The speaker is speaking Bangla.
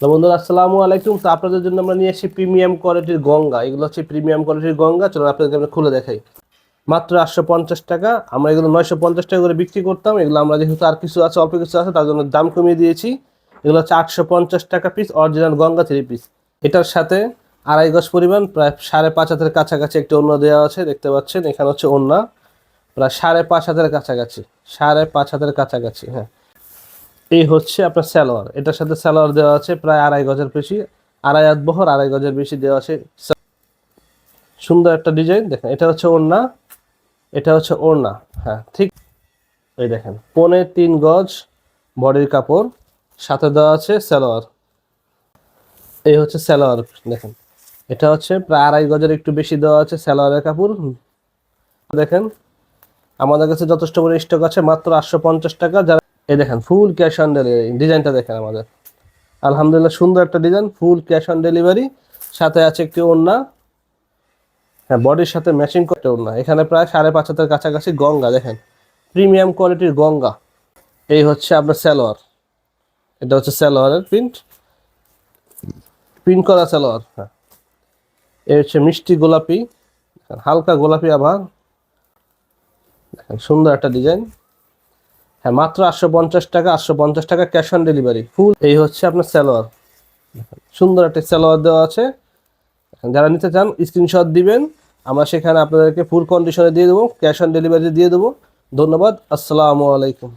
তো বন্ধুরা, আসসালামু আলাইকুম। তো আপনাদের জন্য আমরা নিয়ে এসেছি প্রিমিয়াম কোয়ালিটির গঙ্গা। এগুলো হচ্ছে প্রিমিয়াম কোয়ালিটির গঙ্গা। চলুন আপনাদেরকে আমরা খুলে দেখাই। মাত্র আটশো পঞ্চাশ টাকা। আমরা এগুলো নয়শো পঞ্চাশ টাকা করে বিক্রি করতাম। এগুলো আমরা যেহেতু আর কিছু আছে, অল্প কিছু আছে, তার জন্য দাম কমিয়ে দিয়েছি। এগুলো হচ্ছে আটশো পঞ্চাশ টাকা piece original Ganga three piece এটার সাথে আড়াই গজ পরিমাণ, প্রায় সাড়ে পাঁচ হাতের কাছাকাছি একটি অন্য দেওয়া আছে, দেখতে পাচ্ছেন। এখানে হচ্ছে ওন্না প্রায় সাড়ে পাঁচ হাতের কাছাকাছি। সাড়ে পাঁচ হাতের কাছাকাছি হ্যাঁ। এই হচ্ছে আপনার স্যালোয়ার। এটার সাথে স্যালোয়ার দেওয়া আছে প্রায় আড়াই গজের বেশি, আড়াই হাত বহর, আড়াই গজের বেশি দেওয়া আছে সুন্দর একটা ডিজাইন, দেখেন, এটা হচ্ছে ওড়না, এটা হচ্ছে ওড়না হ্যাঁ ঠিক। এই দেখেন পনে তিন গজ বডির কাপড়, সাথে দেওয়া আছে স্যালোয়ার। এই হচ্ছে স্যালোয়ার, দেখেন, এটা হচ্ছে প্রায় আড়াই গজের একটু বেশি দেওয়া আছে স্যালোয়ারের কাপড় দেখেন, আমাদের কাছে যথেষ্ট পরিমাণ স্টক আছে, মাত্র আটশো পঞ্চাশ টাকা, যারা এই দেখেন ফুল ক্যাশ অন ডেলিভারি ডিজাইনটা দেখেন আমাদের। আলহামদুলিল্লাহ, সুন্দর একটা design full cash on delivery সাথে আছে একটি ওড়না। হ্যাঁ বডির সাথে ম্যাচিং করতে ওড়না। এখানে প্রায় সাড়ে পাঁচ হাতের কাছাকাছি গঙ্গা, দেখেন প্রিমিয়াম কোয়ালিটির গঙ্গা। এই হচ্ছে আপনার স্যালোয়ার এটা হচ্ছে স্যালোয়ারের প্রিন্ট প্রিন্ট করা স্যালোয়ার হ্যাঁ। এই হচ্ছে মিষ্টি গোলাপি। হালকা গোলাপি আবার। দেখেন, সুন্দর একটা ডিজাইন হ্যাঁ মাত্র আটশো পঞ্চাশ টাকা, আটশো পঞ্চাশ টাকা ক্যাশ অন ডেলিভারি ফুল এই হচ্ছে আপনার স্যালোয়ার সুন্দর একটা স্যালোয়ার দেওয়া আছে। যারা নিতে চান স্ক্রিনশট দিবেন। আমরা সেখানে আপনাদেরকে ফুল কন্ডিশনে দিয়ে দেবো ক্যাশ অন ডেলিভারি দিয়ে দেবো। ধন্যবাদ, আসসালামু আলাইকুম।